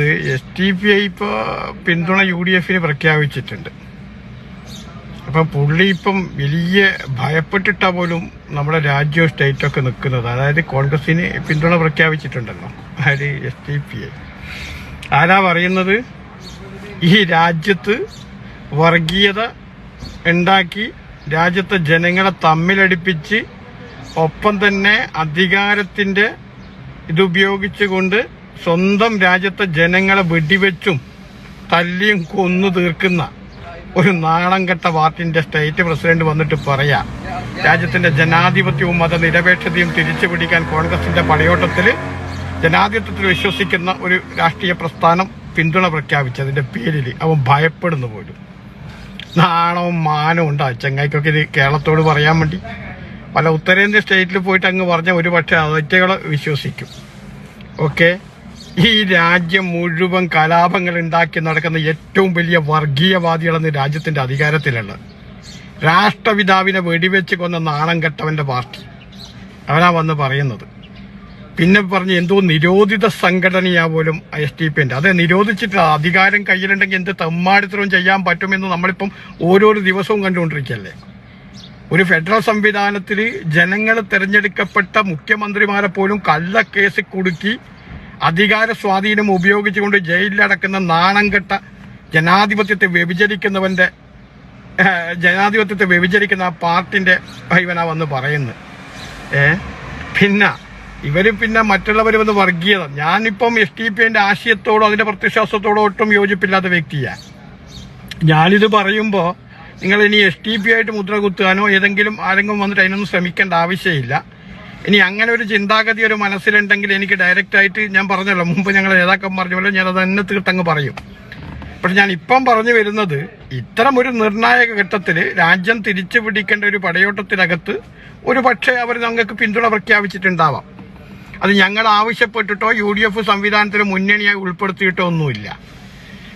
S T P I ഇപ്പോൾ പിന്തുണ U D എഫിന് പ്രഖ്യാപിച്ചിട്ടുണ്ട്. അപ്പം പുള്ളി ഇപ്പം വലിയ ഭയപ്പെട്ടിട്ടാ പോലും നമ്മുടെ രാജ്യവും സ്റ്റേറ്റൊക്കെ നിൽക്കുന്നത്. അതായത് കോൺഗ്രസിന് പിന്തുണ പ്രഖ്യാപിച്ചിട്ടുണ്ടല്ലോ. അതായത് എസ് ടി പി ഐ ആരാ പറയുന്നത്? ഈ രാജ്യത്ത് വർഗീയത ഉണ്ടാക്കി രാജ്യത്തെ ജനങ്ങളെ തമ്മിലടിപ്പിച്ച് ഒപ്പം തന്നെ അധികാരത്തിന്റെ ഇതുപയോഗിച്ചുകൊണ്ട് സ്വന്തം രാജ്യത്തെ ജനങ്ങളെ വെടിവെച്ചും തല്ലിയും കൊന്നു തീർക്കുന്ന ഒരു നാണം കെട്ട പാർട്ടിന്റെ സ്റ്റേറ്റ് പ്രസിഡന്റ് വന്നിട്ട് പറയാ രാജ്യത്തിന്റെ ജനാധിപത്യവും മതനിരപേക്ഷതയും തിരിച്ചു പിടിക്കാൻ കോൺഗ്രസിന്റെ പടയോട്ടത്തിൽ ജനാധിപത്യത്തിൽ വിശ്വസിക്കുന്ന ഒരു രാഷ്ട്രീയ പ്രസ്ഥാനം പിന്തുണ പ്രഖ്യാപിച്ചതിന്റെ പേരിൽ അവൻ ഭയപ്പെടുന്നു പോലും. നാണവും മാനവും ഉണ്ടാ ചെങ്ങായിക്കൊക്കെ ഇത് കേരളത്തോട് പറയാൻ വേണ്ടി. പല ഉത്തരേന്ത്യ സ്റ്റേറ്റിൽ പോയിട്ട് അങ്ങ് പറഞ്ഞ ഒരു പക്ഷേ അതറ്റകളെ വിശ്വസിക്കും. ഓക്കെ? ഈ രാജ്യം മുഴുവൻ കലാപങ്ങൾ ഉണ്ടാക്കി നടക്കുന്ന ഏറ്റവും വലിയ വർഗീയവാദികളെന്ന് രാജ്യത്തിന്റെ അധികാരത്തിലുള്ളത്. രാഷ്ട്രപിതാവിനെ വെടിവെച്ച് കൊന്ന നാണം കെട്ടവന്റെ പാർട്ടി. അവനാ വന്ന് പറയുന്നത്. പിന്നെ പറഞ്ഞ് എന്തോ നിരോധിത സംഘടനയാ പോലും എസ് ടി പി അതെ നിരോധിച്ചിട്ടില്ല അധികാരം കയ്യിലുണ്ടെങ്കിൽ എന്ത് തെമ്മാടിത്തരവും ചെയ്യാൻ പറ്റുമെന്ന് നമ്മളിപ്പം ഓരോരോ ദിവസവും കണ്ടുകൊണ്ടിരിക്കുകയല്ലേ? ഒരു ഫെഡറൽ സംവിധാനത്തിൽ ജനങ്ങൾ തിരഞ്ഞെടുക്കപ്പെട്ട മുഖ്യമന്ത്രിമാരെ പോലും കള്ളക്കേസിൽ കുടുക്കി അധികാര സ്വാധീനം ഉപയോഗിച്ചുകൊണ്ട് ജയിലിലടക്കുന്ന നാണം കെട്ട ജനാധിപത്യത്തെ വ്യഭിചരിക്കുന്നവന്റെ ജനാധിപത്യത്തെ വ്യഭിചരിക്കുന്ന ആ പാർട്ടിന്റെ ഇവനാ വന്ന് പറയുന്നത്. ഏ പിന്നെ ഇവരും പിന്നെ മറ്റുള്ളവർ വന്ന് വർഗീയത. ഞാനിപ്പം എസ് ടി പി എന്റെ ആശയത്തോടോ അതിന്റെ പ്രത്യശ്വാസത്തോടോ ഒട്ടും യോജിപ്പില്ലാത്ത വ്യക്തിയാണ് ഞാനിത് പറയുമ്പോൾ നിങ്ങൾ ഇനി എസ് ടി പി ആയിട്ട് മുദ്ര കുത്താനോ ഏതെങ്കിലും ആരെങ്കിലും വന്നിട്ട് അതിനൊന്നും ശ്രമിക്കേണ്ട ആവശ്യമില്ല. ഇനി അങ്ങനെ ഒരു ചിന്താഗതി ഒരു മനസ്സിലുണ്ടെങ്കിൽ എനിക്ക് ഡയറക്റ്റ് ആയിട്ട് ഞാൻ പറഞ്ഞല്ലോ മുമ്പ് ഞങ്ങൾ നേതാക്കന്മാർ പോലെ ഞാൻ അത് തന്നെ തീർത്തങ്ങ് പറയും. പക്ഷെ ഞാൻ ഇപ്പം പറഞ്ഞു വരുന്നത് ഇത്തരം ഒരു നിർണായക ഘട്ടത്തിൽ രാജ്യം തിരിച്ചു പിടിക്കേണ്ട ഒരു പടയോട്ടത്തിനകത്ത് ഒരു പക്ഷേ അവർ ഞങ്ങൾക്ക് പിന്തുണ പ്രഖ്യാപിച്ചിട്ടുണ്ടാവാം. അത് ഞങ്ങൾ ആവശ്യപ്പെട്ടിട്ടോ യു ഡി എഫ് സംവിധാനത്തിന് മുന്നണിയായി ഉൾപ്പെടുത്തിയിട്ടോ ഒന്നുമില്ല.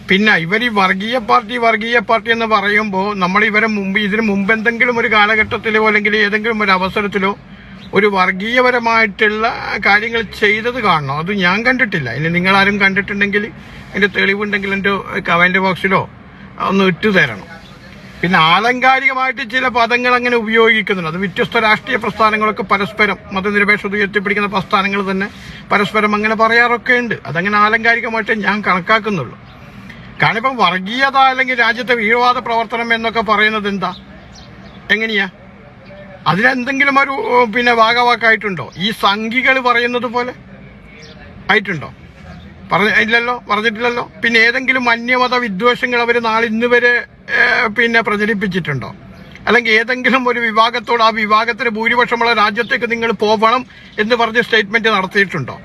പിന്നെ ഇവർ ഈ വർഗീയ പാർട്ടി വർഗീയ പാർട്ടി എന്ന് പറയുമ്പോൾ നമ്മൾ ഇവരെ മുമ്പ് ഇതിന് മുമ്പ് എന്തെങ്കിലും ഒരു കാലഘട്ടത്തിലോ അല്ലെങ്കിൽ ഏതെങ്കിലും ഒരു അവസരത്തിലോ ഒരു വർഗീയപരമായിട്ടുള്ള കാര്യങ്ങൾ ചെയ്തത് കാണണം. അത് ഞാൻ കണ്ടിട്ടില്ല. ഇനി നിങ്ങൾ ആരും കണ്ടിട്ടുണ്ടെങ്കിൽ എന്റെ തെളിവുണ്ടെങ്കിൽ എന്റെ കമന്റ് ബോക്സിലോ ഒന്ന് ഇട്ടു തരണം. പിന്നെ ആലങ്കാരികമായിട്ട് ചില പദങ്ങൾ അങ്ങനെ ഉപയോഗിക്കുന്നുണ്ട്. അത് വ്യത്യസ്ത രാഷ്ട്രീയ പ്രസ്ഥാനങ്ങളൊക്കെ പരസ്പരം മതനിരപേക്ഷത ഉയർത്തിപ്പിടിക്കുന്ന പ്രസ്ഥാനങ്ങൾ തന്നെ പരസ്പരം അങ്ങനെ പറയാറൊക്കെ ഉണ്ട്. അതങ്ങനെ ആലങ്കാരികമായിട്ട് ഞാൻ കണക്കാക്കുന്നുള്ളൂ. കാരണം ഇപ്പം വർഗീയത അല്ലെങ്കിൽ രാജ്യത്തെ വീരവാദ പ്രവർത്തനം എന്നൊക്കെ പറയുന്നത് എന്താ? എങ്ങനെയാ? അതിലെന്തെങ്കിലും ഒരു പിന്നെ വാഗവാക്കായിട്ടുണ്ടോ? ഈ സംഘികൾ പറയുന്നത് പോലെ ആയിട്ടുണ്ടോ? പറഞ്ഞ ഇല്ലല്ലോ? പറഞ്ഞിട്ടില്ലല്ലോ? പിന്നെ ഏതെങ്കിലും അന്യമത വിദ്വേഷങ്ങൾ അവർ നാളെ ഇന്ന് വരെ പിന്നെ പ്രചരിപ്പിച്ചിട്ടുണ്ടോ? അല്ലെങ്കിൽ ഏതെങ്കിലും ഒരു വിഭാഗത്തോട് ആ വിഭാഗത്തിന് ഭൂരിപക്ഷമുള്ള രാജ്യത്തേക്ക് നിങ്ങൾ പോകണം എന്ന് പറഞ്ഞ് സ്റ്റേറ്റ്മെന്റ് നടത്തിയിട്ടുണ്ടോ?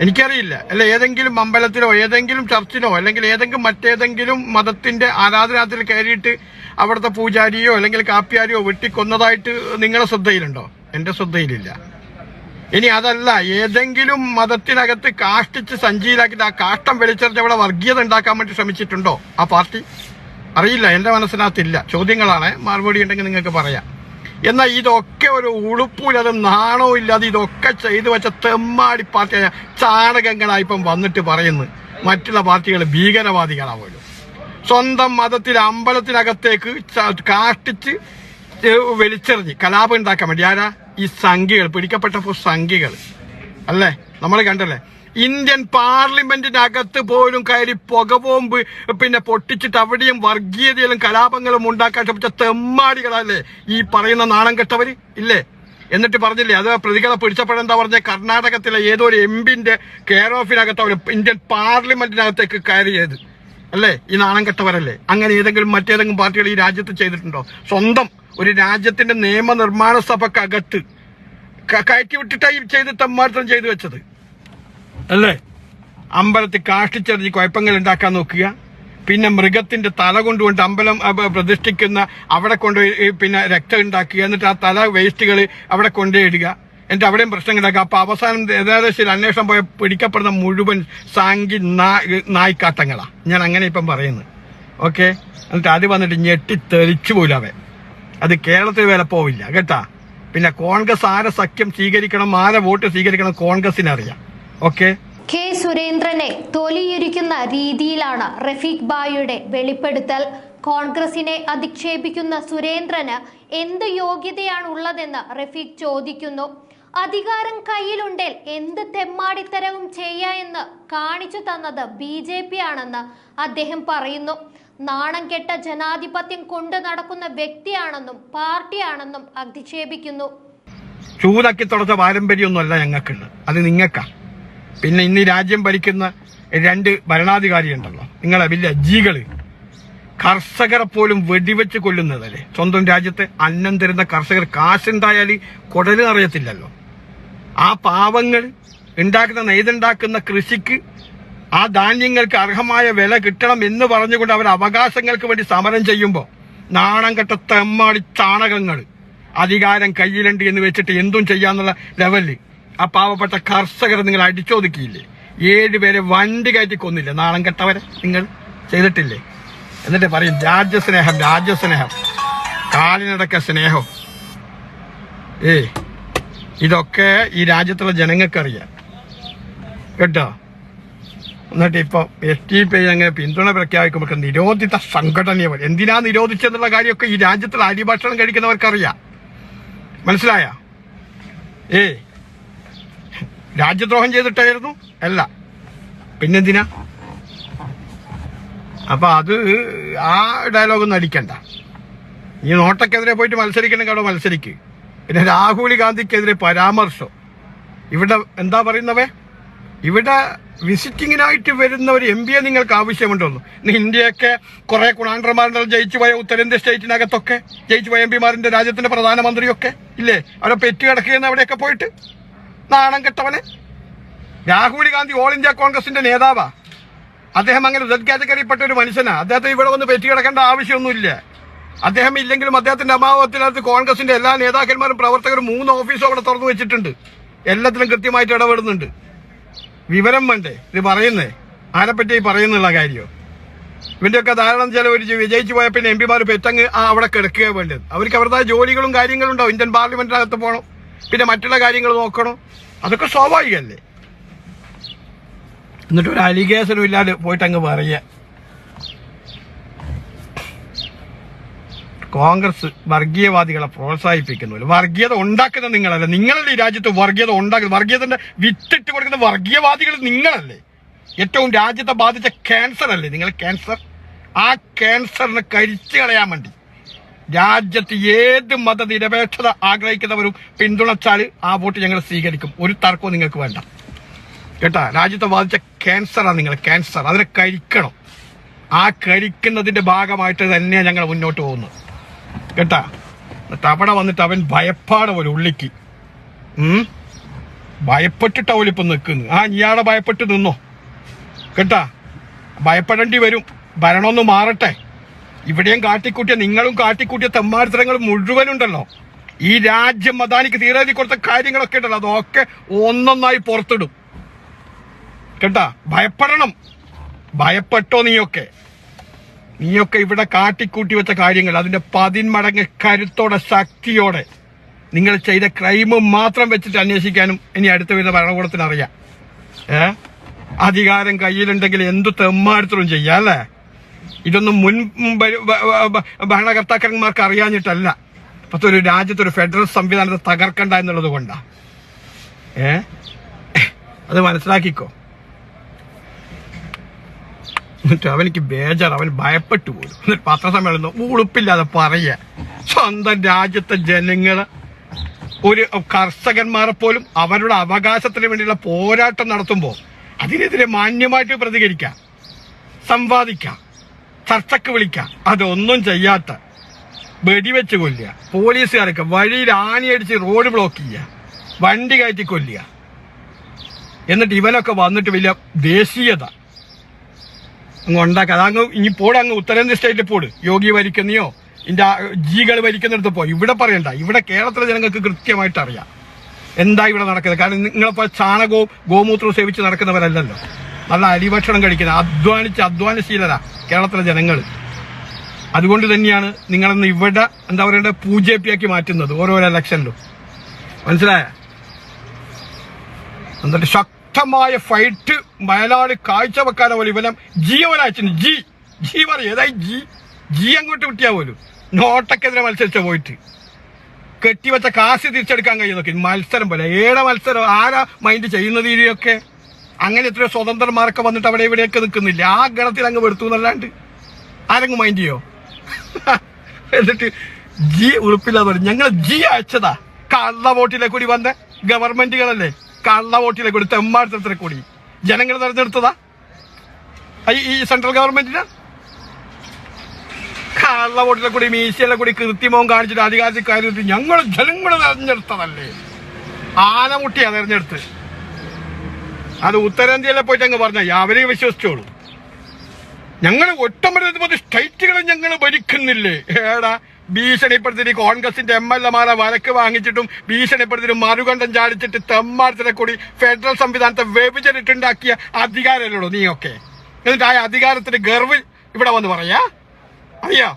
എനിക്കറിയില്ല. അല്ല ഏതെങ്കിലും അമ്പലത്തിലോ ഏതെങ്കിലും ചർച്ചിനോ അല്ലെങ്കിൽ ഏതെങ്കിലും മറ്റേതെങ്കിലും മതത്തിന്റെ ആരാധനാത്തിൽ കയറിയിട്ട് അവിടുത്തെ പൂജാരിയോ അല്ലെങ്കിൽ കാപ്പിയാരിയോ വെട്ടിക്കൊന്നതായിട്ട് നിങ്ങളെ ശ്രദ്ധയിലുണ്ടോ? എന്റെ ശ്രദ്ധയിലില്ല. ഇനി അതല്ല ഏതെങ്കിലും മതത്തിനകത്ത് കാഷ്ടിച്ച് സഞ്ചിയിലാക്കിയിട്ട് ആ കാഷ്ടം വലിച്ചെറിഞ്ഞ് അവിടെ വർഗീയത ഉണ്ടാക്കാൻ വേണ്ടി ശ്രമിച്ചിട്ടുണ്ടോ ആ പാർട്ടി? അറിയില്ല എന്റെ മനസ്സിനകത്തില്ല. ചോദ്യങ്ങളാണ്. മറുപടി ഉണ്ടെങ്കിൽ നിങ്ങൾക്ക് പറയാം. എന്നാൽ ഇതൊക്കെ ഒരു ഉളുപ്പില്ലാതെ നാണവും ഇല്ലാതെ ഇതൊക്കെ ചെയ്തു വെച്ച തെമ്മാടി പാർട്ടിയായ ചാണകങ്ങളായി ഇപ്പം വന്നിട്ട് പറയുന്നു മറ്റുള്ള പാർട്ടികൾ ഭീകരവാദികളാവും സ്വന്തം മതത്തിൽ അമ്പലത്തിനകത്തേക്ക് കാഷ്ടിച്ച് വലിച്ചെറിഞ്ഞ് കലാപം ഉണ്ടാക്കാൻ വേണ്ടി ആരാ? ഈ സംഖ്യകൾ പിടിക്കപ്പെട്ടപ്പോൾ സംഖ്യകൾ. അല്ലേ? നമ്മൾ കണ്ടല്ലേ? ഇന്ത്യൻ പാർലമെന്റിനകത്ത് പോലും കയറി പുകബോംബ് പിന്നെ പൊട്ടിച്ചിട്ട് അവിടെയും വർഗീയതയിലും കലാപങ്ങളും ഉണ്ടാക്കാൻ ശ്രമിച്ച തെമ്മാടികളല്ലേ ഈ പറയുന്ന നാണം കെട്ടവര്? ഇല്ലേ? എന്നിട്ട് പറഞ്ഞില്ലേ അത് പ്രതികളെ പിടിച്ചപ്പോഴെന്താ പറഞ്ഞ കർണാടകത്തിലെ ഏതോ ഒരു എംപിന്റെ കെയർ ഓഫിനകത്ത് അവർ ഇന്ത്യൻ പാർലമെന്റിനകത്തേക്ക് കയറിയത്. അല്ലേ? ഈ നാണം കെട്ടവരല്ലേ? അങ്ങനെ ഏതെങ്കിലും മറ്റേതെങ്കിലും പാർട്ടികൾ ഈ രാജ്യത്ത് ചെയ്തിട്ടുണ്ടോ? സ്വന്തം ഒരു രാജ്യത്തിന്റെ നിയമനിർമ്മാണ സഭക്കകത്ത് കയറ്റി വിട്ടിട്ടായി ചെയ്ത് തമ്മാർത്ഥം ചെയ്തു വെച്ചത്. അല്ലേ? അമ്പലത്തിൽ കാഷ്ടിച്ചെറിഞ്ഞ് കുഴപ്പങ്ങൾ ഉണ്ടാക്കാൻ നോക്കുക. പിന്നെ മൃഗത്തിന്റെ തല കൊണ്ടുകൊണ്ട് അമ്പലം പ്രതിഷ്ഠിക്കുന്ന അവിടെ കൊണ്ട് പിന്നെ രക്തം ഉണ്ടാക്കുക. എന്നിട്ട് ആ തല വേസ്റ്റുകൾ അവിടെ കൊണ്ടുപോയിടുക. എന്നിട്ട് അവിടെയും പ്രശ്നങ്ങളുണ്ടാക്കുക അപ്പൊ അവസാനം ഏകദേശം അന്വേഷണം പോയ പിടിക്കപ്പെടുന്ന മുഴുവൻ സാങ്കി നാ- നായ്ക്കാട്ടങ്ങളാ. ഞാൻ അങ്ങനെ ഇപ്പം പറയുന്നത്. ഓക്കെ? എന്നിട്ട് അത് വന്നിട്ട് ഞെട്ടി തെളിച്ചു പോലും അവൻ. അത് കേരളത്തിൽ വില പോവില്ല കേട്ടാ. പിന്നെ കോൺഗ്രസ് ആരെ സഖ്യം സ്വീകരിക്കണം ആരെ വോട്ട് സ്വീകരിക്കണം കോൺഗ്രസിന് അറിയാം ഓക്കെ കെ സുരേന്ദ്രനെ തൊലിയിരിക്കുന്ന രീതിയിലാണ് റഫീഖ് ബായിയുടെ വെളിപ്പെടുത്തൽ. കോൺഗ്രസിനെ അധിക്ഷേപിക്കുന്ന സുരേന്ദ്രന് എന്ത് യോഗ്യതയാണ് ഉള്ളതെന്ന് റഫീഖ് ചോദിക്കുന്നു. അധികാരം കയ്യിലുണ്ടേൽ എന്ത് തെമ്മാടിത്തരവും ചെയ്യാ എന്ന് കാണിച്ചു തന്നത് ബി ജെ പി ആണെന്ന് അദ്ദേഹം പറയുന്നു. നാണം കെട്ട ജനാധിപത്യം കൊണ്ടു നടക്കുന്ന വ്യക്തിയാണെന്നും പാർട്ടിയാണെന്നും അധിക്ഷേപിക്കുന്നു. ചൂതാക്കി തുടച്ച പാരമ്പര്യമൊന്നുമല്ല ഞങ്ങൾക്കുണ്ട് അത് നിങ്ങൾക്കാ. പിന്നെ ഇന്ന് രാജ്യം ഭരിക്കുന്ന രണ്ട് ഭരണാധികാരി ഉണ്ടല്ലോ നിങ്ങളെ വലിയ ജീകൾ. കർഷകരെ പോലും വെടിവെച്ച് കൊല്ലുന്നതല്ലേ? സ്വന്തം രാജ്യത്ത് അന്നം തരുന്ന കർഷകർ കാശുണ്ടായാൽ കുടൽ നിറയത്തില്ലല്ലോ. ആ പാവങ്ങൾ ഉണ്ടാക്കുന്ന നെയ്തുണ്ടാക്കുന്ന കൃഷിക്ക് ആ ധാന്യങ്ങൾക്ക് അർഹമായ വില കിട്ടണം എന്ന് പറഞ്ഞുകൊണ്ട് അവർ അവകാശങ്ങൾക്ക് വേണ്ടി സമരം ചെയ്യുമ്പോൾ നാണം കെട്ട തെമ്മാടി ചാണകങ്ങൾ അധികാരം കയ്യിലുണ്ട് എന്ന് വെച്ചിട്ട് എന്തും ചെയ്യാന്നുള്ള ലെവലിൽ ആ പാവപ്പെട്ട കർഷകരെ നിങ്ങൾ അടിച്ചോദിക്കില്ലേ ഏഴുപേരെ വണ്ടി കയറ്റി കൊന്നില്ലേ? നാണം കെട്ടവരെ നിങ്ങൾ ചെയ്തിട്ടില്ലേ? എന്നിട്ട് പറയും രാജ്യസ്നേഹം രാജ്യസ്നേഹം കാലിനടക്ക സ്നേഹം. ഏ ഇതൊക്കെ ഈ രാജ്യത്തുള്ള ജനങ്ങൾക്കറിയാം. കേട്ടോ? എന്നിട്ട് ഇപ്പൊ എസ് ടി പി അങ്ങനെ പിന്തുണ പ്രഖ്യാപിക്കുമ്പോൾ നിരോധിത സംഘടനയവർ എന്തിനാ നിരോധിച്ചെന്നുള്ള കാര്യമൊക്കെ ഈ രാജ്യത്തിൽ അരിഭക്ഷണം കഴിക്കുന്നവർക്കറിയാം. മനസ്സിലായ? ഏ രാജ്യദ്രോഹം ചെയ്തിട്ടായിരുന്നു? അല്ല. പിന്നെന്തിനാ? അപ്പൊ അത് ആ ഡയലോഗൊന്നും അടിക്കണ്ട. ഈ നോട്ടക്കെതിരെ പോയിട്ട് മത്സരിക്കണം അവിടെ മത്സരിക്ക്. പിന്നെ രാഹുൽ ഗാന്ധിക്കെതിരെ പരാമർശം. ഇവിടെ എന്താ പറയുന്നവേ? ഇവിടെ വിസിറ്റിങ്ങിനായിട്ട് വരുന്ന ഒരു എം പിയെ നിങ്ങൾക്ക് ആവശ്യമുണ്ടോന്നു ഇന്ത്യയൊക്കെ കുറെ കുണാണ്ടർമാരുടെ ജയിച്ചു പോയ ഉത്തരേന്ത്യ സ്റ്റേറ്റിനകത്തൊക്കെ. ജയിച്ചു പോയ എം പിമാരിന്റെ രാജ്യത്തിന്റെ പ്രധാനമന്ത്രിയൊക്കെ. ഇല്ലേ? അവരെ പെറ്റ് കിടക്കുകയെന്ന് അവിടെയൊക്കെ പോയിട്ട്. നാണം കെട്ടവനെ? രാഹുൽ ഗാന്ധി ഓൾ ഇന്ത്യ കോൺഗ്രസിന്റെ നേതാവാ. അദ്ദേഹം അങ്ങനെ റെഡ് കാറ്റഗറിപ്പെട്ട ഒരു മനുഷ്യനാ. അദ്ദേഹത്തെ ഇവിടെ വന്ന് പെറ്റി കിടക്കേണ്ട ആവശ്യമൊന്നുമില്ല. അദ്ദേഹം ഇല്ലെങ്കിലും അദ്ദേഹത്തിന്റെ അഭാവത്തിനകത്ത് കോൺഗ്രസിന്റെ എല്ലാ നേതാക്കന്മാരും പ്രവർത്തകരും മൂന്ന് ഓഫീസും അവിടെ തുറന്നു വെച്ചിട്ടുണ്ട്. എല്ലാത്തിലും കൃത്യമായിട്ട് ഇടപെടുന്നുണ്ട്. വിവരം വേണ്ടേ? ഇത് പറയുന്നേ? ആരെപ്പറ്റി പറയുന്നുള്ള കാര്യമോ ഇവന്റെയൊക്കെ ധാരാളം ചിലവരിച്ച് വിജയിച്ചു പോയ പിന്നെ എം പിമാർ പെറ്റങ്ങ് ആ അവിടെ കിടക്കുക വേണ്ടത്. അവർക്ക് അവരുടെ ജോലികളും കാര്യങ്ങളും ഉണ്ടാവും. ഇന്ത്യൻ പാർലമെന്റിനകത്ത് പോകണം പിന്നെ മറ്റുള്ള കാര്യങ്ങൾ നോക്കണം. അതൊക്കെ സ്വാഭാവികമല്ലേ? എന്നിട്ട് ഒരു അലിഗേഷനും ഇല്ലാതെ പോയിട്ട് അങ്ങ് പറയുക. കോൺഗ്രസ് വർഗീയവാദികളെ പ്രോത്സാഹിപ്പിക്കുന്നു. വർഗീയത ഉണ്ടാക്കുന്ന നിങ്ങളല്ല. നിങ്ങളല്ലേ ഈ രാജ്യത്ത് വർഗീയത ഉണ്ടാക്കുന്നത്. വർഗീയതന്റെ വിത്തിട്ട് കൊടുക്കുന്ന വർഗീയവാദികൾ നിങ്ങളല്ലേ. ഏറ്റവും രാജ്യത്തെ ബാധിച്ച ക്യാൻസർ അല്ലേ? നിങ്ങൾ ക്യാൻസർ ആ ക്യാൻസറിനെ കരിച്ചു കളയാൻ വേണ്ടി. രാജ്യത്ത് ഏത് മതനിരപേക്ഷത ആഗ്രഹിക്കുന്നവരും പിന്തുണച്ചാൽ ആ വോട്ട് ഞങ്ങൾ സ്വീകരിക്കും. ഒരു തർക്കവും നിങ്ങൾക്ക് വേണ്ട. കേട്ടാ? രാജ്യത്തെ ബാധിച്ച ക്യാൻസറാണ് നിങ്ങൾ ക്യാൻസർ അതിനെ കഴിക്കണം. ആ കഴിക്കുന്നതിന്റെ ഭാഗമായിട്ട് തന്നെയാണ് ഞങ്ങൾ മുന്നോട്ട് പോകുന്നത് കേട്ടാ? തവണ വന്നിട്ട് അവൻ ഭയപ്പാട് പോലെ ഉള്ളിക്ക്. ഭയപ്പെട്ടിട്ട് അവലിപ്പം നിൽക്കുന്നു. ആ ഇയാളെ ഭയപ്പെട്ട് നിന്നോ? കേട്ടാ? ഭയപ്പെടേണ്ടി വരും. ഭരണമൊന്ന് മാറട്ടെ. ഇവിടെയും കാട്ടിക്കൂട്ടിയ നിങ്ങളും കാട്ടിക്കൂട്ടിയ തെമ്മാരിത്തരങ്ങൾ മുഴുവനുണ്ടല്ലോ. ഈ രാജ്യം മദാനിക്ക് തീരാതി കൊടുത്ത കാര്യങ്ങളൊക്കെ ഉണ്ടല്ലോ. അതൊക്കെ ഒന്നൊന്നായി പുറത്തിടും. കേട്ടാ? ഭയപ്പെടണം. ഭയപ്പെട്ടോ നീയൊക്കെ? നീയൊക്കെ ഇവിടെ കാട്ടിക്കൂട്ടി വെച്ച കാര്യങ്ങൾ അതിന്റെ പതിന്മടങ്ങ് കരുത്തോടെ ശക്തിയോടെ നിങ്ങൾ ചെയ്ത ക്രൈം മാത്രം വെച്ചിട്ട് അന്വേഷിക്കാനും ഇനി അടുത്ത വരുന്ന ഭരണകൂടത്തിന് അറിയാം ഏ? അധികാരം കയ്യിലുണ്ടെങ്കിൽ എന്തു തെമ്മാടത്തിലും ചെയ്യാം അല്ലേ? ഇതൊന്നും മുൻ ഭരണകർത്താക്കന്മാർക്ക് അറിയാഞ്ഞിട്ടല്ല. ഇപ്പത്തെ ഒരു രാജ്യത്ത് ഒരു ഫെഡറൽ സംവിധാനത്തെ തകർക്കണ്ട എന്നുള്ളത് കൊണ്ടാ. ഏ? അത് മനസ്സിലാക്കിക്കോ. എന്നിട്ട് അവനിക്ക് ബേജാർ അവൻ ഭയപ്പെട്ടു പോലും. എന്നിട്ട് പത്രസമ്മേളനം ഉളുപ്പില്ലാതെ പറയുക. സ്വന്തം രാജ്യത്തെ ജനങ്ങൾ ഒരു കർഷകന്മാരെ പോലും അവരുടെ അവകാശത്തിന് വേണ്ടിയുള്ള പോരാട്ടം നടത്തുമ്പോൾ അതിനെതിരെ മാന്യമായിട്ട് പ്രതികരിക്കാം. സംവാദിക്കാം. ചർച്ചക്ക് വിളിക്കാം. അതൊന്നും ചെയ്യാത്ത വെടിവെച്ച് കൊല്ലുക. പോലീസുകാരൊക്കെ വഴിയിൽ ആണിയടിച്ച് റോഡ് ബ്ലോക്ക് ചെയ്യുക. വണ്ടി കയറ്റി കൊല്ലുക. എന്നിട്ട് ഇവനൊക്കെ വന്നിട്ട് വലിയ ദേശീയത. അങ്ങ് ഉണ്ടാക്കുക അതങ്ങ് ഇനി പോടെ അങ്ങ് ഉത്തരേന്ത്യ സ്റ്റേറ്റിൽ പോട്. യോഗി ഭരിക്കുന്നയോ? ഇന്റെ ജീകൾ ഭരിക്കുന്നിടത്ത് പോ ഇവിടെ പറയണ്ട. ഇവിടെ കേരളത്തിലെ ജനങ്ങൾക്ക് കൃത്യമായിട്ട് അറിയാം. എന്താ ഇവിടെ നടക്കുന്നത്? കാരണം നിങ്ങളിപ്പോ ചാണകവും ഗോമൂത്രവും സേവിച്ച് നടക്കുന്നവരല്ലല്ലോ. നല്ല അരിഭക്ഷണം കഴിക്കുന്ന അധ്വാനിച്ച് അധ്വാനശീലരാ. കേരളത്തിലെ ജനങ്ങൾ. അതുകൊണ്ട് തന്നെയാണ് നിങ്ങളെന്ന് ഇവിടെ എന്താ പൂജyp ആക്കി മാറ്റുന്നത് ഓരോരോ ഇലക്ഷനിലും. മനസ്സിലായ? എന്നിട്ട് ശക്തമായ ഫൈറ്റ് വയനാട് കാഴ്ചവെക്കാനെ പോലെ ഇവനെ ജീവനയച്ചു ജി ജി പറയും ഏതായി ജി? ജി അങ്ങോട്ട് കിട്ടിയാ പോലും. നോട്ടക്കെതിരെ മത്സരിച്ച പോയിട്ട്. കെട്ടിവെച്ച കാശ് തിരിച്ചെടുക്കാൻ കഴിയുന്നൊക്കെ മത്സരം പോലെ. ഏടെ മത്സരം? ആരാ മൈൻഡ് ചെയ്യുന്നത് ഇതിയൊക്കെ അങ്ങനെ എത്രയോ സ്വതന്ത്രന്മാരൊക്കെ വന്നിട്ട് അവിടെ ഇവിടെയൊക്കെ നിൽക്കുന്നില്ല? ആ ഗണത്തിൽ അങ്ങ് വെടുത്തു എന്നല്ലാണ്ട്. ആരെങ്കിലും മൈൻഡ് ചെയ്യോ? എന്നിട്ട് ജി ഉറപ്പില്ലാതെ പറഞ്ഞു ഞങ്ങൾ ജി അയച്ചതാ. കള്ള വോട്ടിലെ കൂടി വന്ന ഗവൺമെന്റുകളല്ലേ? കള്ള വോട്ടിലെ കൂടി തെമ്മാടത്തിലെ കൂടി. ജനങ്ങൾ തെരഞ്ഞെടുത്തതാ. ഈ- സെൻട്രൽ ഗവൺമെന്റിന്? കള്ള വോട്ടിലെ കൂടി മീശയിലെ കൂടി കൃത്രിമവും കാണിച്ചിട്ട് അധികാരത്തിൽ കാര്യത്തിൽ ഞങ്ങൾ ജനങ്ങൾ തെരഞ്ഞെടുത്തതല്ലേ? ആനമുട്ടിയാ തെരഞ്ഞെടുത്ത്. അത് ഉത്തരേന്ത്യയിലെ പോയിട്ട് അങ്ങ് പറഞ്ഞ അവരെ വിശ്വസിച്ചോളൂ. ഞങ്ങൾ ഒട്ടമരുത് സ്റ്റേറ്റുകളും ഞങ്ങൾ ഭരിക്കുന്നില്ലേ? ഏടാ ഭീഷണിപ്പെടുത്തി കോൺഗ്രസിന്റെ എം എൽ എമാരെ വരക്ക് വാങ്ങിച്ചിട്ടും ഭീഷണിപ്പെടുത്തി മറുകണ്ഠം ചാടിച്ചിട്ട് തെമ്മാരത്തിനെ കൂടി ഫെഡറൽ സംവിധാനത്തെ വ്യഭിചരിട്ടുണ്ടാക്കിയ അധികാരമല്ലോ നീയൊക്കെ? എന്നിട്ട് ആ അധികാരത്തിന്റെ ഗർവ് ഇവിടെ വന്ന് പറയാ? അറിയാ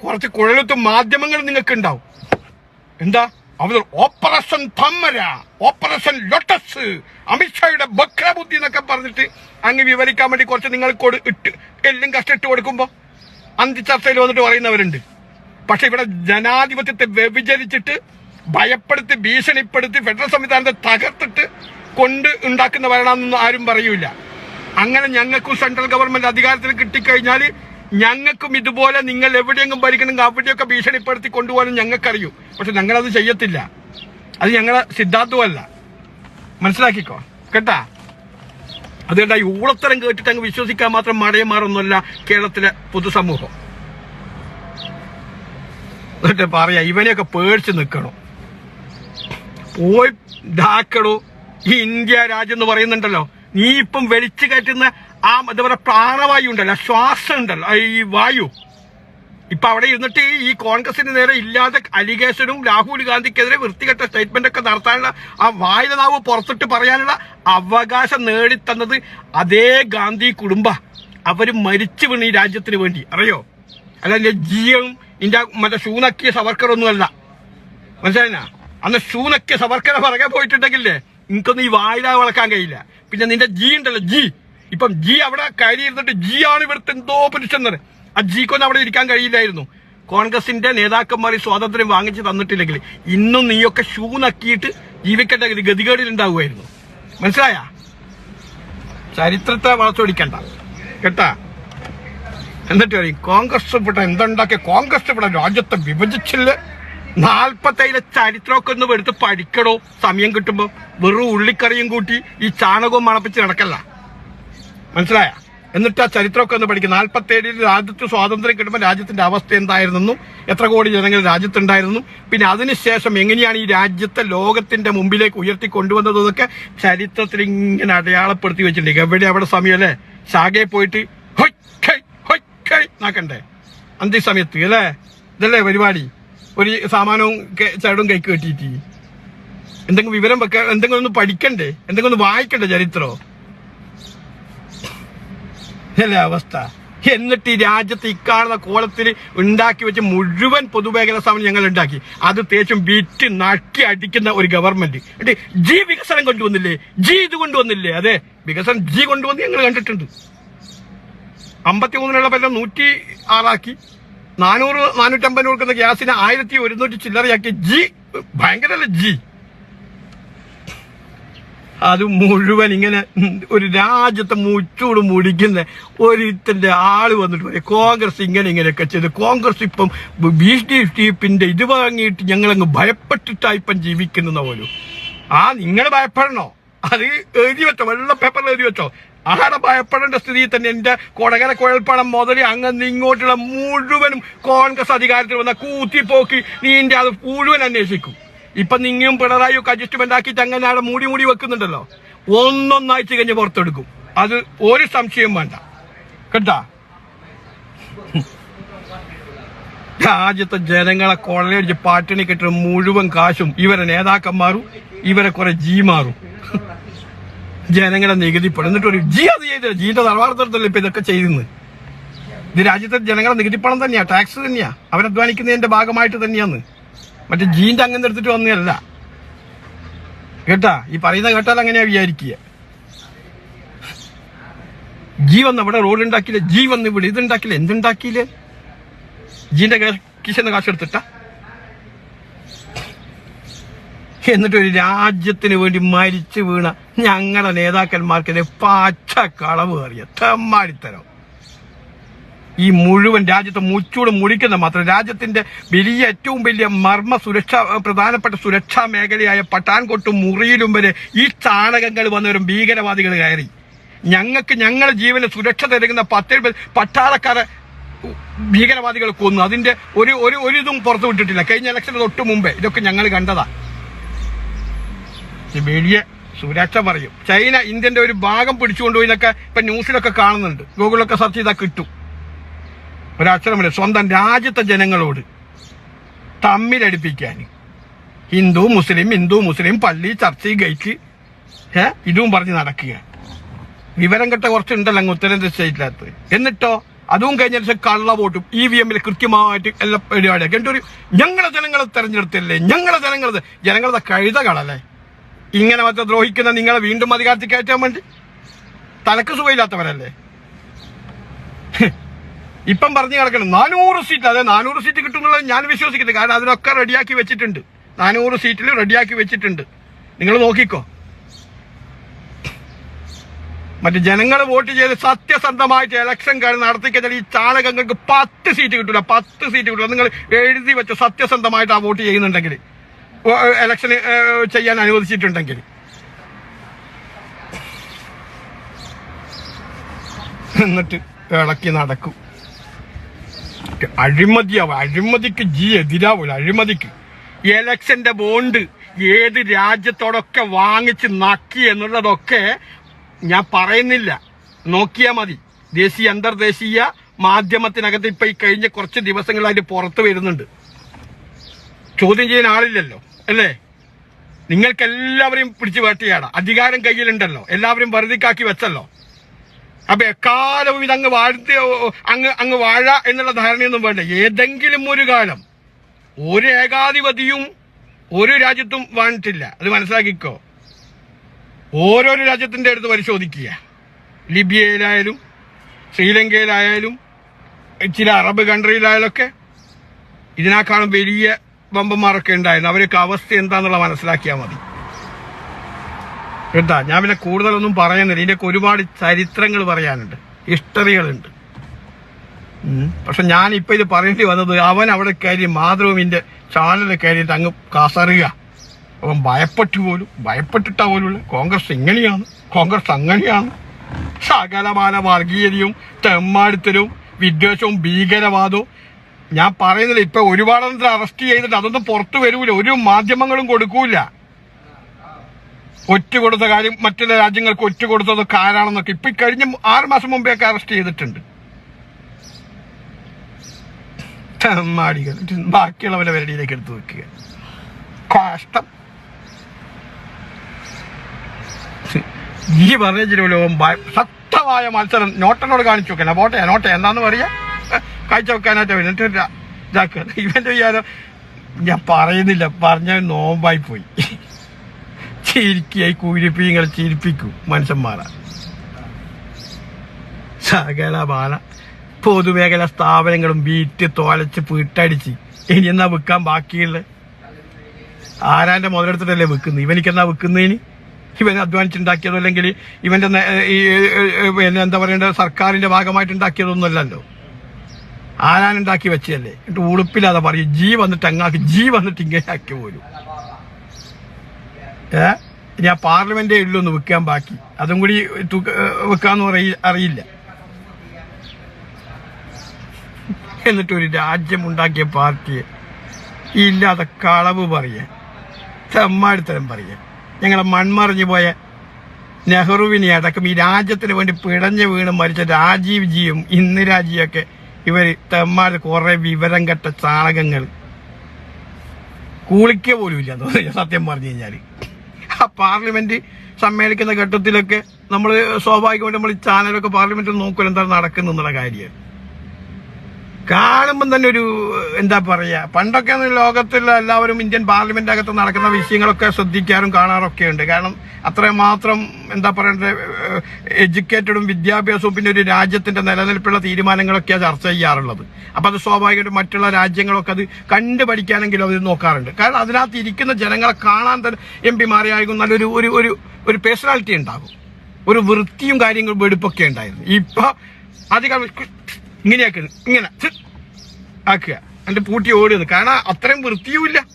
കുറച്ച് കുഴലത്തും മാധ്യമങ്ങൾ നിങ്ങൾക്ക് ഉണ്ടാവും എന്താ? അവർ ഓപ്പറേഷൻ തമ്മര ഓപ്പറേഷൻ ലൊട്ടസ് അമിത്ഷായുടെ ബക്രബുദ്ധി എന്നൊക്കെ പറഞ്ഞിട്ട് അങ്ങ് വിവരിക്കാൻ വേണ്ടി കുറച്ച് നിങ്ങൾ കൊടു ഇട്ട് എല്ലാം കഷ്ടിട്ട് കൊടുക്കുമ്പോ അന്തിച്ചർച്ചയിൽ വന്നിട്ട് പറയുന്നവരുണ്ട്. പക്ഷെ ഇവിടെ ജനാധിപത്യത്തെ വ്യഭിചരിച്ചിട്ട് ഭയപ്പെടുത്തി ഭീഷണിപ്പെടുത്തി ഫെഡറൽ സംവിധാനത്തെ തകർത്തിട്ട് കൊണ്ട് ഉണ്ടാക്കുന്ന വരണമെന്നൊന്നും ആരും പറയൂല. അങ്ങനെ ഞങ്ങൾക്കും സെൻട്രൽ ഗവൺമെന്റ് അധികാരത്തിൽ കിട്ടിക്കഴിഞ്ഞാൽ ഞങ്ങൾക്കും ഇതുപോലെ നിങ്ങൾ എവിടെയെങ്കിലും ഭരിക്കണമെങ്കിൽ അവിടെയൊക്കെ ഭീഷണിപ്പെടുത്തി കൊണ്ടുപോകാനും ഞങ്ങൾക്കറിയൂ. പക്ഷെ ഞങ്ങളത് ചെയ്യത്തില്ല. അത് ഞങ്ങളെ സിദ്ധാന്തമല്ല. മനസ്സിലാക്കിക്കോ? കേട്ടാ? അതുകൊണ്ട് ഈ ഊളത്തരം കേട്ടിട്ട് അങ്ങ് വിശ്വസിക്കാൻ മാത്രം മടയമാറൊന്നുമല്ല കേരളത്തിലെ പൊതുസമൂഹം. എന്നിട്ട് പറയാ ഇവനെയൊക്കെ പേടിച്ച് നിൽക്കണം. പോയി ഇതാക്കടോ. ഈ ഇന്ത്യ രാജ്യം എന്ന് പറയുന്നുണ്ടല്ലോ. നീ ഇപ്പം വെളിച്ചു കയറ്റുന്ന ആ എന്താ പറയുക പ്രാണവായു ഉണ്ടല്ലോ ശ്വാസം ഉണ്ടല്ലോ ഈ വായു. ഇപ്പൊ അവിടെ ഇരുന്നിട്ട് ഈ കോൺഗ്രസിന് നേരെ ഇല്ലാതെ അലിഗേഷനും രാഹുൽ ഗാന്ധിക്കെതിരെ വൃത്തികെട്ട സ്റ്റേറ്റ്മെന്റ് ഒക്കെ നടത്താനുള്ള ആ വായുതാവ് പുറത്തിട്ട് പറയാനുള്ള അവകാശം നേടിത്തന്നത് അതേ ഗാന്ധി കുടുംബ. അവർ മരിച്ചു വീണ് ഈ രാജ്യത്തിന് വേണ്ടി. അറിയോ? അല്ല ജിയും ഇന്ത്യ മറ്റേ ഷൂനക്കിയ സവർക്കറൊന്നുമല്ല. മനസ്സിലായിനാ? അന്ന് ഷൂനക്കിയ സവർക്കറെ പുറകെ പോയിട്ടുണ്ടെങ്കിലേ നിനക്കൊന്നും ഈ വായുതാവ് വളക്കാൻ കഴിയില്ല. പിന്നെ നിന്റെ ജി ഉണ്ടല്ലോ ജി. ഇപ്പം ജി അവിടെ കയറി ഇരുന്നിട്ട് ജി ആണ് ഇവിടുത്തെ എന്തോ പുരുഷന്മാർ ആ ജിക്കൊന്നും അവിടെ ഇരിക്കാൻ കഴിയില്ലായിരുന്നു. കോൺഗ്രസിന്റെ നേതാക്കന്മാർ ഈ സ്വാതന്ത്ര്യം വാങ്ങിച്ചു തന്നിട്ടില്ലെങ്കിൽ ഇന്നും നീയൊക്കെ ഷൂ നക്കിയിട്ട് ജീവിക്കേണ്ട ഗതി- ഗതികേടിലുണ്ടാവുമായിരുന്നു മനസ്സിലായ? ചരിത്രത്തെ വളച്ചൊടിക്കണ്ട കേട്ടാ? എന്നിട്ട് പറയും കോൺഗ്രസ് ഇവിടെ എന്തുണ്ടാക്കിയ? കോൺഗ്രസ് ഇവിടെ രാജ്യത്തെ വിഭജിച്ചില്ല? നാൽപ്പത്തൈലെ ചരിത്രമൊക്കെ ഒന്ന് എടുത്ത് പഠിക്കണോ? സമയം കിട്ടുമ്പോ വെറും ഉള്ളിക്കറിയും കൂട്ടി ഈ ചാണകവും മണപ്പിച്ച് നടക്കല്ല. മനസ്സിലായ? എന്നിട്ട് ആ ചരിത്രമൊക്കെ ഒന്ന് പഠിക്കും. നാൽപ്പത്തി ഏഴിൽ രാജ്യത്ത് സ്വാതന്ത്ര്യം കിട്ടുമ്പോൾ രാജ്യത്തിന്റെ അവസ്ഥ എന്തായിരുന്നു എത്ര കോടി ജനങ്ങൾ രാജ്യത്തുണ്ടായിരുന്നു പിന്നെ അതിനുശേഷം എങ്ങനെയാണ് ഈ രാജ്യത്തെ ലോകത്തിന്റെ മുമ്പിലേക്ക് ഉയർത്തി കൊണ്ടുവന്നത് എന്നൊക്കെ ചരിത്രത്തിൽ ഇങ്ങനെ അടയാളപ്പെടുത്തി വെച്ചിട്ടുണ്ട്. എവിടെ അവിടെ സമയമല്ലേ ശാഖയെ പോയിട്ട് നാക്കണ്ടേ അന്തി സമയത്ത് അല്ലേ? ഇതല്ലേ പരിപാടി? ഒരു സാമാനവും ചരടും കൈക്ക് കെട്ടിയിട്ട്. എന്തെങ്കിലും വിവരം വെക്ക എന്തെങ്കിലും ഒന്ന് പഠിക്കണ്ടേ? എന്തെങ്കിലും ഒന്ന് വായിക്കണ്ടേ ചരിത്രോ? അല്ലേ അവസ്ഥ. എന്നിട്ട് ഈ രാജ്യത്ത് ഇക്കാണുന്ന കോലത്തിൽ ഉണ്ടാക്കി വെച്ച് മുഴുവൻ പൊതുമേഖലാ സ്ഥാപനം ഞങ്ങൾ ഉണ്ടാക്കി. അത് തേച്ചും വിറ്റ് നക്കി അടിക്കുന്ന ഒരു ഗവൺമെന്റ്. ജി വികസനം കൊണ്ടുവന്നില്ലേ? ജി ഇത് കൊണ്ടുവന്നില്ലേ? അതെ വികസനം ജി കൊണ്ടുവന്ന് ഞങ്ങൾ കണ്ടിട്ടുണ്ട്. അമ്പത്തി മൂന്നിനുള്ള പല നൂറ്റി ആറാക്കി. നാനൂറ് നാനൂറ്റമ്പത് കൊടുക്കുന്ന ഗ്യാസിന് ആയിരത്തി ഒരുന്നൂറ്റി ചില്ലറയാക്കി. G ഭയങ്കരല്ല G? അത് മുഴുവൻ ഇങ്ങനെ ഒരു രാജ്യത്തെ മുച്ചൂട് മുടിക്കുന്ന ഒരുത്തിന്റെ ആൾ വന്നിട്ട് പറയും കോൺഗ്രസ് ഇങ്ങനെ ഇങ്ങനെയൊക്കെ ചെയ്ത്. കോൺഗ്രസ് ഇപ്പം ബി ഡി സ്റ്റീപ്പിന്റെ ഇത് വാങ്ങിയിട്ട് ഞങ്ങളങ്ങ് ഭയപ്പെട്ടിട്ടായി ഇപ്പം ജീവിക്കുന്ന പോലും. ആ നിങ്ങൾ ഭയപ്പെടണോ? അത് എഴുതി വെച്ചോ വെള്ള പേപ്പറിൽ എഴുതി വെച്ചോ. ആടെ ഭയപ്പെടേണ്ട സ്ഥിതിയിൽ തന്നെ. എന്റെ കൊടകര കുഴൽപ്പണം മുതൽ അങ്ങനെ ഇങ്ങോട്ടുള്ള മുഴുവനും കോൺഗ്രസ് അധികാരത്തിൽ വന്ന കൂത്തിപ്പോക്കി നീന്റെ അത് മുഴുവൻ അന്വേഷിക്കും. ഇപ്പൊ നിങ്ങയും പിണറായി ഒക്കെ അഡ്ജസ്റ്റ്മെന്റ് ആക്കിയിട്ട് അങ്ങനെ അവിടെ മൂടി മൂടി വെക്കുന്നുണ്ടല്ലോ. ഒന്നൊന്നാഴ്ച കഴിഞ്ഞ് പുറത്തെടുക്കും. അത് ഒരു സംശയം വേണ്ട. കേട്ടാ? രാജ്യത്തെ ജനങ്ങളെ കൊള്ളയടിച്ച് പാട്ടിണി കിട്ടുന്ന മുഴുവൻ കാശും ഇവരെ നേതാക്കന്മാരും ഇവരെ കുറെ ജീമാറും ജനങ്ങളെ നികുതിപ്പണം എന്നിട്ട് ഒരു ജി അത് ചെയ്തില്ല ജീന്റെ തറവാർത്തല്ലേ ഇപ്പൊ ഇതൊക്കെ ചെയ്യുന്നത്? ഇത് രാജ്യത്തെ ജനങ്ങളെ നികുതിപ്പണം തന്നെയാ ടാക്സ് തന്നെയാ. അവരധ്വാനിക്കുന്നതിന്റെ ഭാഗമായിട്ട് തന്നെയാന്ന്. മറ്റേ ജീന്റെ അങ്ങനെ എടുത്തിട്ട് വന്നതല്ല. കേട്ടാ? ഈ പറയുന്ന കേട്ടാൽ അങ്ങനെയാ വിചാരിക്കുക. ജീ ജീവൻ ഇവിടെ റോഡ് ഉണ്ടാക്കിയില്ല? ജീ വന്ന് ഇവിടെ ഇതുണ്ടാക്കില്ല എന്തുണ്ടാക്കിയില്ലേ? ജീന്റെ കിശന്ന് കാശെടുത്തിട്ട എന്നിട്ട് ഒരു രാജ്യത്തിന് വേണ്ടി മരിച്ചു വീണ ഞങ്ങളുടെ നേതാക്കന്മാർക്കെതിരെ പാച്ച കളവ് കയറിയ തെമ്മാടിത്തരം. ഈ മുഴുവൻ രാജ്യത്ത് മുച്ചൂട് മുടിക്കുന്ന മാത്രം. രാജ്യത്തിന്റെ വലിയ ഏറ്റവും വലിയ മർമ്മ സുരക്ഷാ പ്രധാനപ്പെട്ട സുരക്ഷാ മേഖലയായ പട്ടാൻകൊട്ടും മുറിയിലും വരെ ഈ ചാണകങ്ങൾ വന്നവരും ഭീകരവാദികൾ കയറി. ഞങ്ങൾക്ക് ഞങ്ങളുടെ ജീവന് സുരക്ഷ തരുന്ന പത്ത് പട്ടാളക്കാരെ ഭീകരവാദികൾ കൊന്നു. അതിന്റെ ഒരു ഒരു ഒരു ഇതും പുറത്തു വിട്ടിട്ടില്ല. കഴിഞ്ഞ ഇലക്ഷന് തൊട്ട് മുമ്പേ ഇതൊക്കെ ഞങ്ങൾ കണ്ടതാ. വലിയ സുരക്ഷ പറയും. ചൈന ഇന്ത്യന്റെ ഒരു ഭാഗം പിടിച്ചുകൊണ്ടുപോയി എന്നൊക്കെ ഇപ്പൊ ന്യൂസിലൊക്കെ കാണുന്നുണ്ട്. ഗൂഗിളൊക്കെ സെർച്ച് ചെയ്താൽ കിട്ടും. ഒരക്ഷരമില്ല. സ്വന്തം രാജ്യത്തെ ജനങ്ങളോട് തമ്മിലടിപ്പിക്കാൻ. ഹിന്ദു മുസ്ലിം ഹിന്ദു മുസ്ലിം പള്ളി ചർച്ച് ഗൈറ്റ് ഏ ഇതും പറഞ്ഞ് നടക്കുക. വിവരം കെട്ട കുറച്ചുണ്ടല്ലോ അങ്ങ് ഉത്തരേന്ത്യ സ്റ്റേറ്റിനകത്ത് എന്നിട്ടോ? അതും കഴിഞ്ഞ ശേഷം കള്ള വോട്ടും ഇ വി എമ്മിൽ കൃത്യമായിട്ട് എല്ലാ പരിപാടിയൊക്കെ എന്നിട്ട് ഒരു ഞങ്ങളെ ജനങ്ങളെ തെരഞ്ഞെടുത്തില്ലേ? ഞങ്ങളെ ജനങ്ങൾ ജനങ്ങളുടെ കഴുതകളല്ലേ? ഇങ്ങനെ മറ്റേ ദ്രോഹിക്കുന്ന നിങ്ങളെ വീണ്ടും അധികാരത്തിൽ കയറ്റാൻ വേണ്ടി? തലക്ക് സുഖമില്ലാത്തവരല്ലേ? ഇപ്പം പറഞ്ഞു കിടക്കണം. നാനൂറ് സീറ്റ് അതെ നാനൂറ് സീറ്റ് കിട്ടുന്നുള്ളത് ഞാൻ വിശ്വസിക്കുന്നു കാരണം അതിനൊക്കെ റെഡിയാക്കി വെച്ചിട്ടുണ്ട്. നാനൂറ് സീറ്റിൽ റെഡിയാക്കി വെച്ചിട്ടുണ്ട്. നിങ്ങൾ നോക്കിക്കോ. മറ്റു ജനങ്ങൾ വോട്ട് ചെയ്ത് സത്യസന്ധമായിട്ട് ഇലക്ഷൻ കാര്യം നടത്തിക്കഴിഞ്ഞാൽ ഈ ചാണകങ്ങൾക്ക് പത്ത് സീറ്റ് കിട്ടില്ല പത്ത് സീറ്റ് കിട്ടില്ല നിങ്ങൾ എഴുതി വെച്ച് സത്യസന്ധമായിട്ട് ആ വോട്ട് ചെയ്യുന്നുണ്ടെങ്കിൽ. ഇലക്ഷൻ ചെയ്യാൻ അനുവദിച്ചിട്ടുണ്ടെങ്കിൽ. എന്നിട്ട് ഇളക്കി നടക്കും. അഴിമതിയാവും അഴിമതിക്ക് ജി എതിരാവൂല അഴിമതിക്ക്. എലക്ഷന്റെ ബോണ്ട് ഏത് രാജ്യത്തോടൊക്കെ വാങ്ങിച്ച് നക്കി എന്നുള്ളതൊക്കെ ഞാൻ പറയുന്നില്ല. നോക്കിയാ മതി. ദേശീയ അന്തർദേശീയ മാധ്യമത്തിനകത്ത് ഇപ്പൊ ഈ കഴിഞ്ഞ കുറച്ച് ദിവസങ്ങളായിട്ട് പുറത്തു വരുന്നുണ്ട്. ചോദ്യം ചെയ്യാൻ ആളില്ലല്ലോ അല്ലേ? നിങ്ങൾക്ക് എല്ലാവരെയും പിടിച്ചു വേട്ടയാടാം. അധികാരം കയ്യിലുണ്ടല്ലോ. എല്ലാവരും വെറുതിക്കാക്കി വെച്ചല്ലോ. അപ്പൊ എക്കാലവും ഇതങ്ങ് വാഴ്ത്തി അങ്ങ് അങ്ങ് വാഴ എന്നുള്ള ധാരണയൊന്നും വേണ്ട. ഏതെങ്കിലും ഒരു കാലം ഒരു ഏകാധിപതിയും ഒരു രാജ്യത്തും വാണിട്ടില്ല. അത് മനസ്സിലാക്കിക്കോ. ഓരോരോ രാജ്യത്തിന്റെ അടുത്ത് പരിശോധിക്കുക. ലിബിയയിലായാലും ശ്രീലങ്കയിലായാലും ചില അറബ് കൺട്രിയിലായാലൊക്കെ ഇതിനേക്കാളും വലിയ വമ്പന്മാരൊക്കെ ഉണ്ടായിരുന്നു. അവരൊക്കെ അവസ്ഥ എന്താണെന്നുള്ള മനസ്സിലാക്കിയാൽ മതി. കേട്ടാ ഞാൻ പിന്നെ കൂടുതലൊന്നും പറയുന്നില്ല. ഇതിന്റെയൊക്കെ ഒരുപാട് ചരിത്രങ്ങൾ പറയാനുണ്ട്. ഹിസ്റ്ററികളുണ്ട്. പക്ഷെ ഞാൻ ഇപ്പൊ ഇത് പറയേണ്ടി വന്നത് അവൻ അവിടെ കയറി മാതൃഭൂമിന്റെ ചാനൽ കയറിയിട്ട് അങ്ങ് കാസറുക. അവൻ ഭയപ്പെട്ടു പോലും ഭയപ്പെട്ടിട്ടാ പോലുള്ള കോൺഗ്രസ് ഇങ്ങനെയാണ് കോൺഗ്രസ് അങ്ങനെയാണ്. സകലമാന വർഗീയതയും തെമ്മാടിത്തരവും വിദ്വേഷവും ഭീകരവാദവും. ഞാൻ പറയുന്നില്ല ഇപ്പൊ ഒരുപാട് അറസ്റ്റ് ചെയ്തിട്ട് അതൊന്നും പുറത്തു വരൂല. ഒരു മാധ്യമങ്ങളും കൊടുക്കൂല. കൊടുത്ത കാര്യം മറ്റുള്ള രാജ്യങ്ങൾക്ക് ഒറ്റ കൊടുത്തതൊക്കെ ആരാണെന്നൊക്കെ ഇപ്പൊ കഴിഞ്ഞ ആറ് മാസം മുമ്പേ ഒക്കെ അറസ്റ്റ് ചെയ്തിട്ടുണ്ട് തെമ്മാടികൾ ബാക്കിയുള്ളവരെ വരടിയിലേക്ക് എടുത്തു വെക്കുക. കാഷ്ടം. ഈ പറഞ്ഞ ചിലവും ശക്തമായ മത്സരം നോട്ടനോട് കാണിച്ചു വെക്കാൻ പോട്ടെ നോട്ടെ. എന്താന്ന് പറയാ? കാഴ്ച വെക്കാനായിട്ട് ഇതാക്കുക. ഇവന്റെ വിചാരം ഞാൻ പറയുന്നില്ല. പറഞ്ഞ നോമ്പായി പോയി. ചിരിക്കായി നിങ്ങളെ ചിരിപ്പിക്കും മനുഷ്യന്മാരെ. സകല ബാല പൊതുമേഖല സ്ഥാപനങ്ങളും വീറ്റ് തോലച്ച് വീട്ടടിച്ച് ഇനി എന്നാ വിൽക്കാൻ ബാക്കിയുള്ളത്? ആരാന്റെ മുതലെടുത്തിട്ടല്ലേ വിൽക്കുന്നത്? ഇവനിക്കെന്നാ വിൽക്കുന്നതിന് ഇവൻ അധ്വാനിച്ചുണ്ടാക്കിയതോ അല്ലെങ്കിൽ ഇവന്റെ പിന്നെ എന്താ പറയണ്ട? സർക്കാരിന്റെ ഭാഗമായിട്ട് ഉണ്ടാക്കിയതൊന്നുമല്ലല്ലോ ആരാനുണ്ടാക്കി വെച്ചതല്ലേ? എന്നിട്ട് ഉളുപ്പില്ലാതെ പറയും ജീ വന്നിട്ട് അങ്ങാക്കി ജീ വന്നിട്ട് ഇങ്ങനെ ആക്കി പോലും ഏ? ആ പാർലമെന്റേ ഉള്ളൂ ഒന്ന് വെക്കാൻ ബാക്കി. അതും കൂടി വെക്കാന്ന് അറിയില്ല. എന്നിട്ട് ഒരു രാജ്യം ഉണ്ടാക്കിയ പാർട്ടിയെ ഇല്ലാതെ കളവ് പറയാൻ തെമ്മാടിത്തരം പറയാൻ ഞങ്ങളെ മൺമറിഞ്ഞു പോയ നെഹ്റുവിനെ അടക്കം ഈ രാജ്യത്തിന് വേണ്ടി പിടഞ്ഞു വീണ് മരിച്ച രാജീവ് ജിയും ഇന്ദിരാജിയൊക്കെ ഇവർ തെമ്മാട് കുറെ വിവരം കെട്ട ചാണകങ്ങൾ. കുളിക്ക പോലും ഇല്ല സത്യം പറഞ്ഞു കഴിഞ്ഞാൽ. ആ പാർലമെന്റ് സമ്മേളിക്കുന്ന ഘട്ടത്തിലൊക്കെ നമ്മൾ സ്വാഭാവികമായിട്ട് നമ്മൾ ഈ ചാനലൊക്കെ പാർലമെന്റിൽ നോക്കുമല്ലോ എന്താണ് നടക്കുന്നുള്ള കാര്യം. കാണുമ്പം തന്നെ ഒരു എന്താ പറയാ പണ്ടൊക്കെ ലോകത്തുള്ള എല്ലാവരും ഇന്ത്യൻ പാർലമെന്റ് അകത്ത് നടക്കുന്ന വിഷയങ്ങളൊക്കെ ശ്രദ്ധിക്കാറും കാണാറൊക്കെ ഉണ്ട്. കാരണം അത്രമാത്രം എന്താ പറയണ്ടത് എഡ്യൂക്കേറ്റഡും വിദ്യാഭ്യാസവും പിന്നെ ഒരു രാജ്യത്തിന്റെ നിലനിൽപ്പുള്ള തീരുമാനങ്ങളൊക്കെയാണ് ചർച്ച ചെയ്യാറുള്ളത്. അപ്പൊ അത് സ്വാഭാവികമായിട്ടും മറ്റുള്ള രാജ്യങ്ങളൊക്കെ അത് കണ്ടുപഠിക്കാനെങ്കിലും അവർ നോക്കാറുണ്ട്. കാരണം അതിനകത്ത് ഇരിക്കുന്ന ജനങ്ങളെ കാണാൻ തന്നെ എം പിമാരെയായിരിക്കും നല്ലൊരു ഒരു ഒരു ഒരു പേഴ്സണാലിറ്റി ഉണ്ടാകും. ഒരു വൃത്തിയും കാര്യങ്ങളും വെടുപ്പൊക്കെ ഉണ്ടായിരുന്നു. ഇപ്പൊ അധികം ഇങ്ങനെയാക്കി ഇങ്ങനെ. ആക്കുക. എന്നിട്ട് പൂട്ടി ഓടുന്നു. കാരണം അത്രയും വൃത്തിയുമില്ല.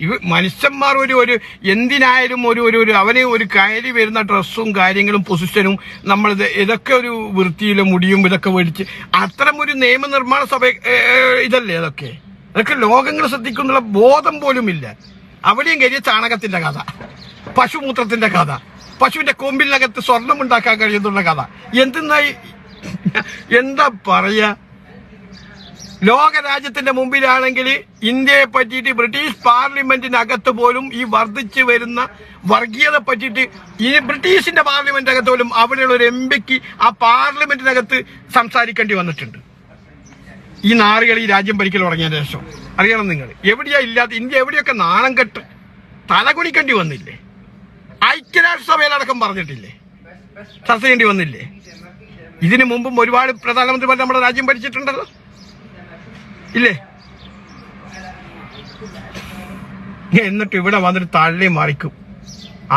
ഇവ മനുഷ്യന്മാർ ഒരു ഒരു എന്തിനായാലും ഒരു ഒരു ഒരു അവന് ഒരു കയറി വരുന്ന ഡ്രസ്സും കാര്യങ്ങളും പൊസിഷനും നമ്മൾ ഇതൊക്കെ ഒരു വൃത്തിയിലും മുടിയും ഇതൊക്കെ മേടിച്ച് അത്തരം ഒരു നിയമനിർമ്മാണ സഭ ഇതല്ലേ അതൊക്കെ? അതൊക്കെ ലോകങ്ങൾ ശ്രദ്ധിക്കുന്നുള്ള ബോധം പോലും ഇല്ല അവിടെയും കരിയ ചാണകത്തിന്റെ കഥ. പശുമൂത്രത്തിന്റെ കഥ. പശുവിന്റെ കൊമ്പിനകത്ത് സ്വർണം ഉണ്ടാക്കാൻ കഴിയുന്നുള്ള കഥ. എന്തെന്നായി എന്താ പറയാ? ലോകരാജ്യത്തിന്റെ മുമ്പിലാണെങ്കിൽ ഇന്ത്യയെ പറ്റിയിട്ട് ബ്രിട്ടീഷ് പാർലമെന്റിനകത്ത് പോലും ഈ വർദ്ധിച്ചു വരുന്ന വർഗീയത പറ്റിയിട്ട് ഈ ബ്രിട്ടീഷിന്റെ പാർലമെന്റിനകത്ത് പോലും അവിടെയുള്ള ഒരു എം പിക്ക് ആ പാർലമെന്റിനകത്ത് സംസാരിക്കേണ്ടി വന്നിട്ടുണ്ട്. ഈ നാറുകൾ ഈ രാജ്യം ഭരിക്കൽ തുടങ്ങിയ ശേഷം. അറിയണം നിങ്ങൾ. എവിടെയാ ഇല്ലാത്ത ഇന്ത്യ എവിടെയൊക്കെ നാണം കെട്ട് തലകുണിക്കേണ്ടി വന്നില്ലേ? ഐക്യരാഷ്ട്രസഭയിലടക്കം പറഞ്ഞിട്ടില്ലേ? ചർച്ച ചെയ്യേണ്ടി വന്നില്ലേ? ഇതിനു മുമ്പും ഒരുപാട് പ്രധാനമന്ത്രിമാർ നമ്മുടെ രാജ്യം ഭരിച്ചിട്ടുണ്ടല്ലോ. ഇല്ലേ? എന്നിട്ട് ഇവിടെ വന്നിട്ട് തള്ളി മറിക്കും.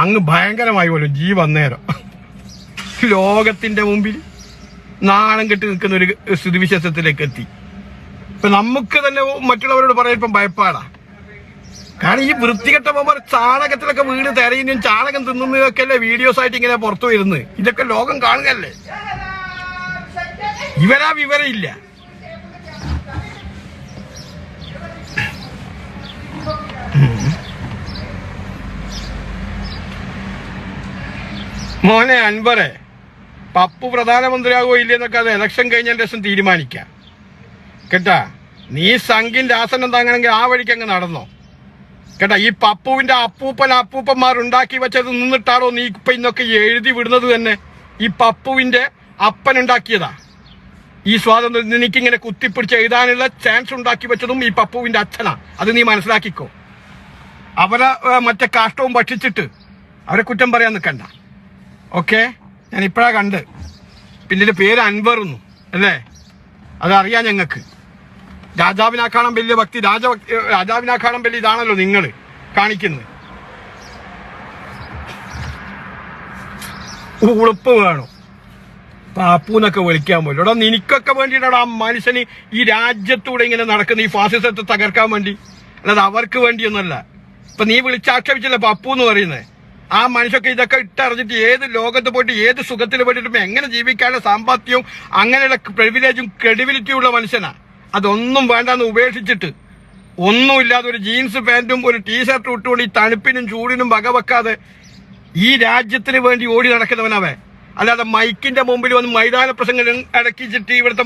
അങ്ങ് ഭയങ്കരമായി പോലും ജീ വന്നേരം. ലോകത്തിന്റെ മുമ്പിൽ നാണം കെട്ടി നിൽക്കുന്ന ഒരു സ്ഥിതിവിശേഷത്തിലേക്ക് എത്തി. ഇപ്പൊ നമുക്ക് തന്നെ മറ്റുള്ളവരോട് പറയാൻ ഇപ്പം ഭയപ്പാടാ. കാരണം ഈ വൃത്തികെട്ട പോകുമ്പോൾ ചാണകത്തിലൊക്കെ വീട് തെരയുന്നതും ചാണകം തിന്നുന്നതൊക്കെ അല്ലേ വീഡിയോസ് ആയിട്ട് ഇങ്ങനെ പുറത്തു വരുന്നത്? ഇതൊക്കെ ലോകം കാണുകയല്ലേ? ഇവരാ വിവരം ഇല്ല മോനെ അൻവറെ പപ്പു പ്രധാനമന്ത്രിയാകോ ഇല്ലെന്നൊക്കെ അത് ഇലക്ഷൻ കഴിഞ്ഞതിന് ശേഷം തീരുമാനിക്കാം. കേട്ടാ നീ സംഘിന്റെ ആസനം താങ്ങണമെങ്കിൽ ആ വഴിക്ക് അങ്ങ് നടന്നോ. കേട്ടാ ഈ പപ്പുവിന്റെ അപ്പൂപ്പൻ അപ്പൂപ്പന്മാർ ഉണ്ടാക്കി വെച്ചത് നിന്നിട്ടാണോ നീ ഇപ്പൊ ഇന്നൊക്കെ എഴുതി വിടുന്നത് തന്നെ? ഈ പപ്പുവിന്റെ അപ്പൻ ഉണ്ടാക്കിയതാ. ഈ സ്വാതന്ത്ര്യം നിനക്കിങ്ങനെ കുത്തിപ്പിടിച്ച് എഴുതാനുള്ള ചാൻസ് ഉണ്ടാക്കി വെച്ചതും ഈ പപ്പുവിന്റെ അച്ഛനാ. അത് നീ മനസ്സിലാക്കിക്കോ. അവരെ മറ്റേ കാഷ്ടവും ഭക്ഷിച്ചിട്ട് അവരെ കുറ്റം പറയാൻ നിൽക്കണ്ട ഓക്കെ? ഞാൻ ഇപ്പോഴാ കണ്ട്. പിന്നെ പേര് അൻവറുന്നു അല്ലേ? അതറിയാം ഞങ്ങൾക്ക്. രാജാവിനാക്കാണം വലിയ ഭക്തി രാജ രാജാവിനാക്കാണം വലിയ ഇതാണല്ലോ നിങ്ങൾ കാണിക്കുന്നത്. ഉളുപ്പ് വേണം. പാപ്പൂന്നൊക്കെ വിളിക്കാൻ പോലും. എടാ നിനക്കൊക്കെ വേണ്ടിയിട്ടാണ് ആ മനുഷ്യന് ഈ രാജ്യത്തൂടെ ഇങ്ങനെ നടക്കുന്ന ഈ ഫാസിസത്തെ തകർക്കാൻ വേണ്ടി. അല്ലാതെ അവർക്ക് വേണ്ടിയൊന്നല്ല ഇപ്പൊ നീ വിളിച്ചാക്ഷേപിച്ചല്ലേ പപ്പു എന്ന് പറയുന്നത് ആ മനുഷ്യൊക്കെ ഇതൊക്കെ ഇട്ടറിഞ്ഞിട്ട് ഏത് ലോകത്ത് പോയിട്ട് ഏത് സുഖത്തിൽ പോയിട്ടും എങ്ങനെ ജീവിക്കാനുള്ള സാമ്പത്തികവും അങ്ങനെയുള്ള പ്രിവിലേജും ക്രെഡിബിലിറ്റിയും ഉള്ള മനുഷ്യനാ. അതൊന്നും വേണ്ടെന്ന് ഉപേക്ഷിച്ചിട്ട് ഒന്നുമില്ലാതെ ഒരു ജീൻസ് പാന്റും ഒരു ടീഷർട്ടും ഇട്ടുകൊണ്ട് ഈ തണുപ്പിനും ചൂടിനും വകവെക്കാതെ ഈ രാജ്യത്തിന് വേണ്ടി ഓടി നടക്കുന്നവനവൻ. അല്ലാതെ മൈക്കിന്റെ മുമ്പിൽ വന്ന് മൈതാന പ്രസംഗം അടക്കിച്ചിട്ട് ഇവിടുത്തെ